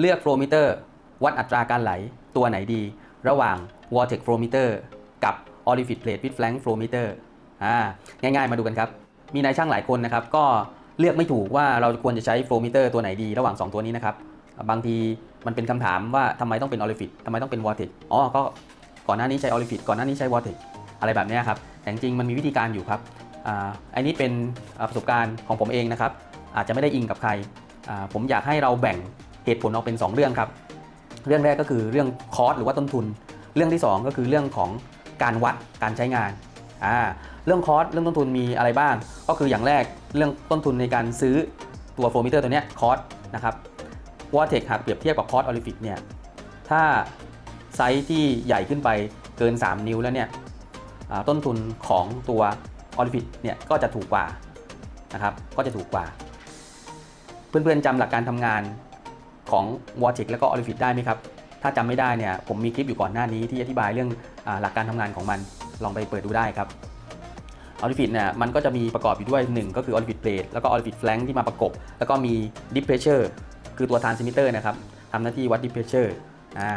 เลือกโฟลมิเตอร์วัดอัตราการไหลตัวไหนดี ระหว่าง Vortex Flow Meter กับ Olifit Plate with Flank Flow Meter อ่าง่ายๆมาดูกันครับ มีนายช่างหลายคนนะครับ ก็เลือกไม่ถูกว่าเราควรจะใช้ Flow Meter ตัวไหนดีระหว่าง 2 ตัวนี้นะครับ บางทีมันเป็นคำถามว่าทำไมต้องเป็น Olifit ทำไมต้องเป็น Vortex อ๋อก็ก่อนหน้านี้ใช้ Olifit ก่อนหน้านี้ใช้ Vortex อะไรแบบนี้ครับแต่จริงมันมีวิธีการอยู่ครับอันนี้เป็นประสบการณ์ของผมเองนะครับ อาจจะไม่ได้อิงกับใคร ผมอยากให้เราแบ่ง เหตุผลออกเป็น 2 เรื่องครับ เรื่องแรกก็คือเรื่องคอสหรือว่าต้นทุน เรื่องที่ 2 ก็คือเรื่องของการวัดการใช้งานอ่าเรื่องคอสเรื่องต้นทุนมีอะไรบ้าง ก็คืออย่างแรกเรื่องต้นทุนในการซื้อตัวโฟมิเตอร์ตัวเนี้ยคอสนะครับวอเทคหากเปรียบเทียบกับคอสออลิฟิกเนี่ยถ้าไซส์ที่ใหญ่ขึ้นไปเกิน 3 นิ้วแล้วเนี่ยต้นทุนของตัวออลิฟิกเนี่ยก็จะถูกกว่านะครับก็จะถูกกว่า เพื่อนๆจำหลักการทำงาน ของ v o r t e x แล้วก็ o l i f i t ได้ไหมครับ ถ้าจำไม่ได้เนี่ยผมมีคลิปอยู่ก่อนหน้านี้ที่อธิบายเรื่องอหลักการทำงานของมันลองไปเปิดดูได้ครับ o l i f i t เนี่ยมันก็จะมีประกอบอยู่ด้วย 1 ก็คือ o l i f i t plate แล้วก็ o l i f i t flank ที่มาประกบ แล้วก็มี deep pressure คือตัว transmitter นะครับทำหน้าที่วัด deep pressure อ่า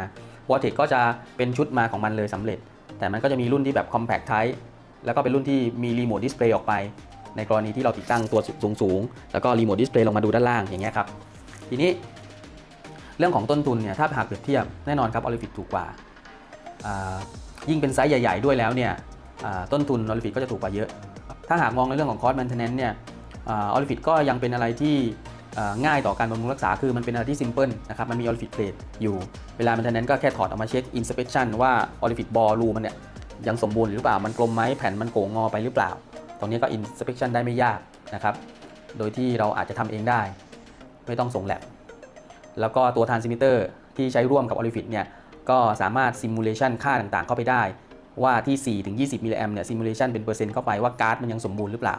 v o r t e x ก็จะเป็นชุดมาของมันเลยสำเร็จ แต่มันก็จะมีรุ่นที่แบบ compact type แล้วก็เป็นรุ่นที่มี remote display ออกไป ในกรณีที่เราติดตั้งตัวสูงๆแล้วก็ remote display ลงมาดูด้านล่างอย่างเงี้ยครับทีนี้ เรื่องของต้นทุนเนี่ยถ้าหากเปรียบเทียบแน่นอนครับออลิฟิตถูกกว่า ยิ่งเป็นไซส์ใหญ่ ๆ ด้วยแล้วเนี่ยต้นทุนออลิฟิตก็จะถูกกว่าเยอะ ถ้าหากมองในเรื่องของคอสแมนเทนแนนเนี่ยออลิฟิตก็ยังเป็นอะไรที่ง่ายต่อการบำรุงรักษาคือมันเป็นอะไรที่ซิมเพิลนะครับมันมีออลิฟิตเพลทอยู่เวลาแมนเทนแนนก็แค่ถอดออกมาเช็คอินสเป t ชันว่าออลิฟิตบอลรูมันเนี่ยยังสมบูรณ์หรือเปล่ามันกลมไหมแผ่นมันโก่งงอไปหรือเปล่า ตรงนี้ก็อินสเป t ชันได้ไม่ยากนะครับโดยที่เราอาจจะทำเองได้ ไม่ต้องส่งแลบ แล้วก็ตัว transmitter ที่ใช้ร่วมกับ Olifit เนี่ยก็สามารถ simulation ค่าต่างๆ เข้าไปได้ ว่าที่ 4 ถึง 20 มิลลิแอมเนี่ย simulation เป็นเปอร์เซ็นต์เข้าไปว่าการ์ดมันยังสมบูรณ์หรือเปล่า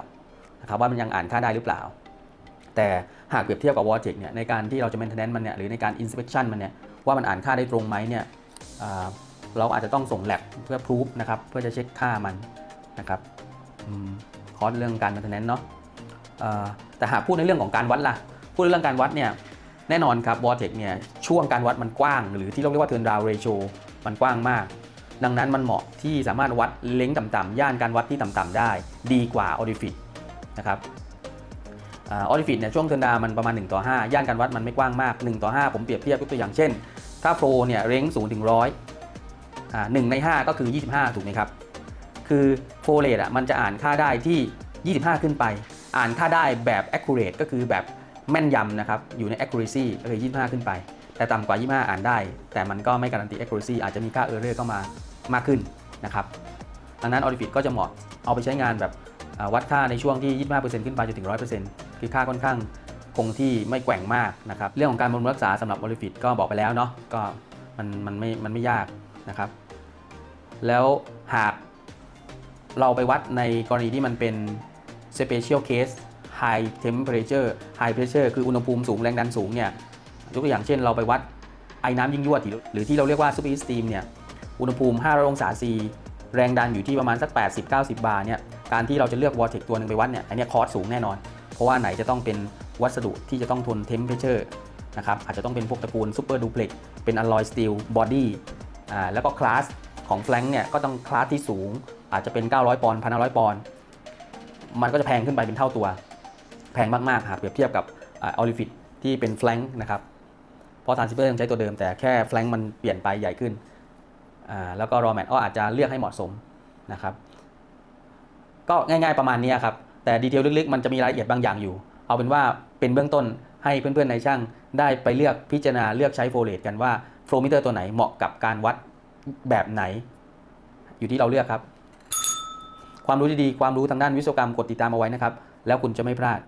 นะครับว่ามันยังอ่านค่าได้หรือเปล่า แต่หากเปรียบเทียบกับ Vortex เนี่ยในการที่เราจะ maintenance มันเนี่ยหรือในการ inspection มันเนี่ยว่ามันอ่านค่าได้ตรงไหมเนี่ยเราอาจจะต้องส่ง lab เพื่อ proof นะครับเพื่อจะเช็คค่ามันนะครับคอร์สเรื่องการ maintenance เนาะแต่หากพูดในเรื่องของการวัดล่ะพูดเรื่องการวัดเนี่ย แน่นอนครับ Vortex เนี่ยช่วงการวัดมันกว้าง หรือที่เราเรียกว่า turn down ratio มันกว้างมาก ดังนั้นมันเหมาะที่สามารถวัดเล้งต่ำๆย่านการวัดที่ต่ำๆได้ ดีกว่า Olifit นะครับออลิฟิตเนี่ยช่วงเทิร์นดาวมันประมาณ 1 ต่อ 5 ย่านการวัดมันไม่กว้างมาก 1 ต่อ 5 ผมเปรียบเทียบยกตัวอย่างเช่น ถ้าโฟลเนี่ยเร้ง0ถึง100อ่า1ใน 5 ก็คือ 25 ถูกไหมครับ คือโฟเลตอะมันจะอ่านค่าได้ที่ 25 ขึ้นไป อ่านค่าได้แบบ accurate ก็คือแบบ แม่นยำนะครับ อยู่ใน accuracy ก็คือ 25 ขึ้นไป แต่ต่ำกว่า 25 อ่านได้ แต่มันก็ไม่การันตี accuracy อาจจะมีค่า error เข้ามามากขึ้นนะครับ ดังนั้น Olifit ก็จะเหมาะเอาไปใช้งานแบบวัดค่าในช่วงที่ 25%ขึ้นไปจนถึง 100%คือค่าค่อนข้างคงที่ไม่แกว่งมากนะครับ เรื่องของการบำรุงรักษาสำหรับ Olifit ก็บอกไปแล้วเนาะ ก็มันมันไม่ มันไม่ยากนะครับ แล้วหากเราไปวัดในกรณีที่มันเป็น special case high temperature high pressure คืออุณหภูมิสูงแรงดันสูงเนี่ยยกตัวอย่างเช่นเราไปวัดไอ้น้ำยิ่งยวดหรือที่เราเรียกว่า super heat steam เนี่ยอุณหภูมิ 500 องศาซีแรงดันอยู่ที่ประมาณสัก 80-90 บาร์เนี่ยการที่เราจะเลือก Vortex ตัวหนึ่งไปวัดเนี่ยอันนี้คอสสูงแน่นอน เพราะว่าไหนจะต้องเป็นวัสดุที่จะต้องทน temperature นะครับอาจจะต้องเป็นพวกตระกูล super duplex เป็น alloy steel body อ่าแล้วก็คลาสของ flank เนี่ยก็ต้องคลาสที่สูงอาจจะเป็น 900 ปอนด์ 1,500 ปอนด์ มันก็จะแพงขึ้นไปเป็นเท่าตัว แพงมากๆ หากเปรียบเทียบกับออลิฟิตที่เป็น flank นะครับ เพราะทรานซิเ v อร์ยังใช้ตัวเดิมแต่แค่แฟลงมันเปลี่ยนไปใหญ่ขึ้น แล้วก็รอแมทก็อาจจะเลือกให้เหมาะสมนะครับ ก็ง่ายๆประมาณนี้ครับ แต่ดีเทลลึกๆ มันจะมีรายละเอียดบางอย่างอยู่ เอาเป็นว่าเป็นเบื้องต้นให้เพื่อนๆในช่างได้ไปเลือกพิจารณาเลือกใช้โฟเลตกันว่าโฟลมิเตอร์ตัวไหนเหมาะกับการวัดแบบไหน อยู่ที่เราเลือกครับ ความรู้ดีๆ ความรู้ทางด้านวิศวกรรมกดติดตามเอาไว้นะครับ แล้วคุณจะไม่พลาด